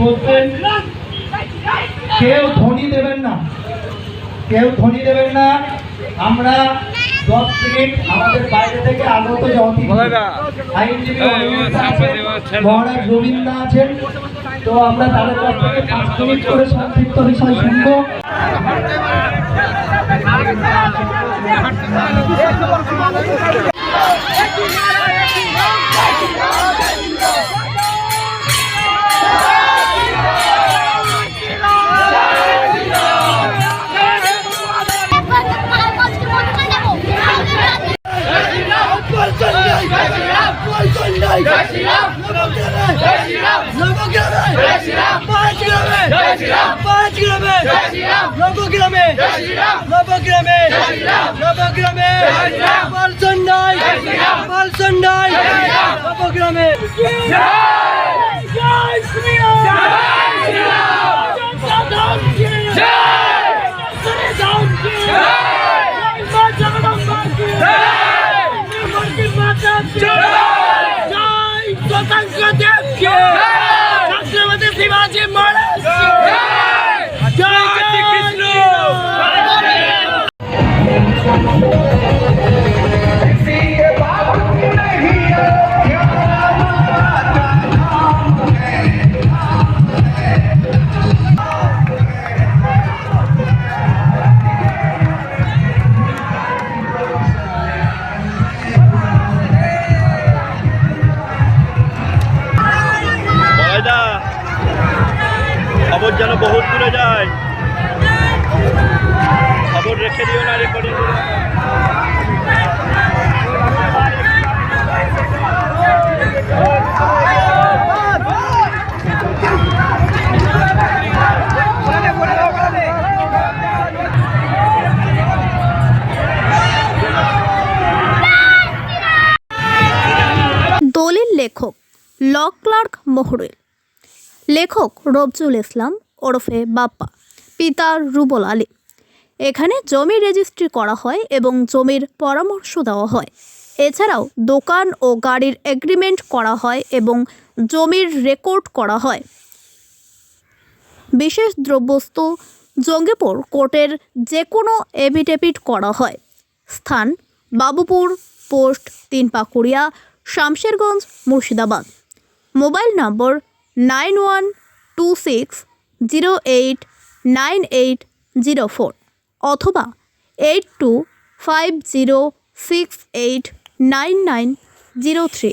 বসবেন কেউ ধ্বনি দেবেন না কেউ ধ্বনি দেবেন না আমরা দশ মিনিট আমাদের বাইরে থেকে আগত যে অতিথি আইনজীবী মহারাজ রবীন্দ্র আছেন তো আমরা তাদের কাছ থেকে পাঁচ মিনিট করে সংক্ষিপ্ত বিষয় শুনব নবগ্রামে নবগ্রামে নবগ্রামে পালসন্ডাই পালসন্ডাই নবগ্রামে Tá judeu! খবর যেন বহুত দূরে যায়। খবর রেখে দিও না রেকর্ডিং লেখক ল ক্লার্ক মহরুল লেখক রবজুল ইসলাম ওরফে বাপ্পা, পিতা রুবল আলী। এখানে জমি রেজিস্ট্রি করা হয় এবং জমির পরামর্শ দেওয়া হয়। এছাড়াও দোকান ও গাড়ির এগ্রিমেন্ট করা হয় এবং জমির রেকর্ড করা হয়। বিশেষ দ্রব্যস্তু জঙ্গিপুর কোর্টের যে কোনো এভিডেভিট করা হয়। স্থান Babupur, post Tinpakuria, Shamsherganj, Murshidabad. Mobile number nine one two six zero eight nine eight zero four অথবা eight two five zero six eight nine nine zero three